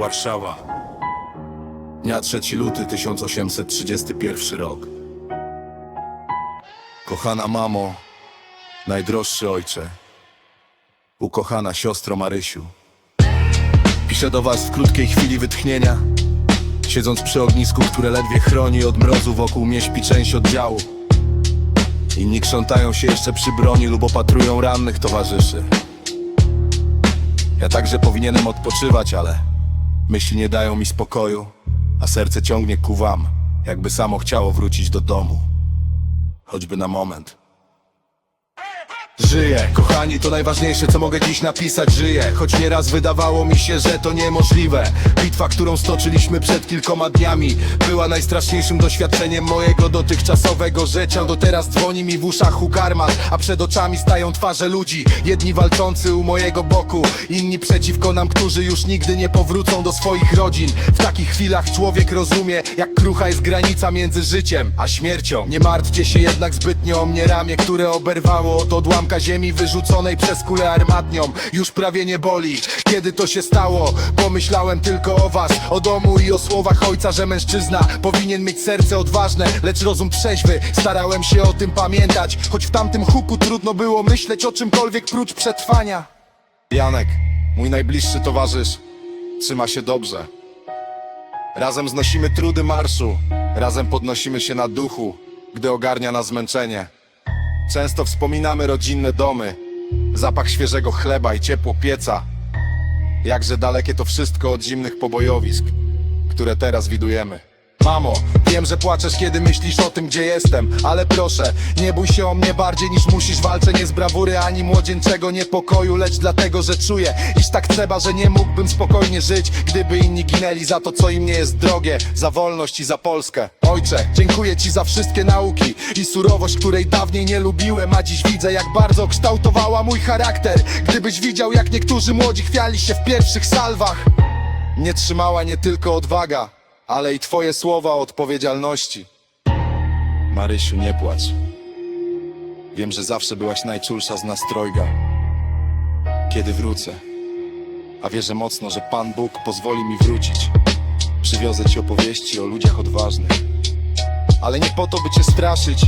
Warszawa. Dnia 3 luty 1831 rok. Kochana mamo, najdroższy ojcze, ukochana siostro Marysiu. Piszę do was w krótkiej chwili wytchnienia, siedząc przy ognisku, które ledwie chroni od mrozu wokół mnie śpi część oddziału. Inni krzątają się jeszcze przy broni lub opatrują rannych towarzyszy. Ja także powinienem odpoczywać, ale myśli nie dają mi spokoju, a serce ciągnie ku wam, jakby samo chciało wrócić do domu. Choćby na moment. Żyję, kochani, to najważniejsze, co mogę dziś napisać. Żyję, choć nieraz wydawało mi się, że to niemożliwe. Bitwa, którą stoczyliśmy przed kilkoma dniami, była najstraszniejszym doświadczeniem mojego dotychczasowego życia. Do teraz dzwoni mi w uszach huk armat, a przed oczami stają twarze ludzi. Jedni walczący u mojego boku, inni przeciwko nam, którzy już nigdy nie powrócą do swoich rodzin. W takich chwilach człowiek rozumie, jak krucha jest granica między życiem a śmiercią. Nie martwcie się jednak zbytnio o mnie ramię, które oberwało od odłamka ziemi wyrzuconej przez kulę armatnią. Już prawie nie boli, kiedy to się stało. Pomyślałem tylko o was, o domu i o słowach ojca, że mężczyzna powinien mieć serce odważne, lecz rozum trzeźwy. Starałem się o tym pamiętać, choć w tamtym huku trudno było myśleć o czymkolwiek prócz przetrwania. Janek, mój najbliższy towarzysz, trzyma się dobrze. Razem znosimy trudy marszu, razem podnosimy się na duchu, gdy ogarnia nas zmęczenie. Często wspominamy rodzinne domy, zapach świeżego chleba i ciepło pieca. Jakże dalekie to wszystko od zimnych pobojowisk, które teraz widujemy. Mamo, wiem, że płaczesz, kiedy myślisz o tym, gdzie jestem, ale proszę, nie bój się o mnie bardziej niż musisz. Walczę nie z brawury ani młodzieńczego niepokoju, lecz dlatego, że czuję, iż tak trzeba, że nie mógłbym spokojnie żyć, gdyby inni ginęli za to, co im nie jest drogie, za wolność i za Polskę. Ojcze, dziękuję Ci za wszystkie nauki i surowość, której dawniej nie lubiłem, a dziś widzę, jak bardzo kształtowała mój charakter. Gdybyś widział, jak niektórzy młodzi chwiali się w pierwszych salwach. Nie trzymała nie tylko odwaga, ale i twoje słowa odpowiedzialności. Marysiu, nie płacz. Wiem, że zawsze byłaś najczulsza z nas trojga. Kiedy wrócę, a wierzę mocno, że Pan Bóg pozwoli mi wrócić, przywiozę ci opowieści o ludziach odważnych. Ale nie po to, by cię straszyć,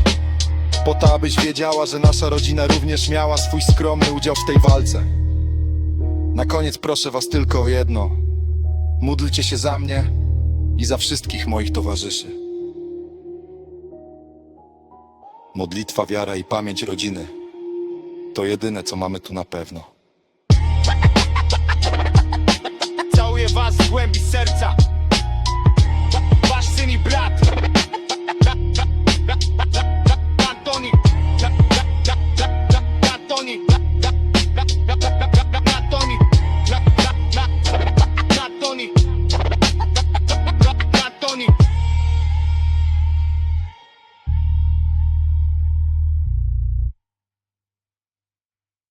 po to, abyś wiedziała, że nasza rodzina również miała swój skromny udział w tej walce. Na koniec proszę was tylko o jedno. Módlcie się za mnie i za wszystkich moich towarzyszy. Modlitwa, wiara i pamięć rodziny to jedyne, co mamy tu na pewno.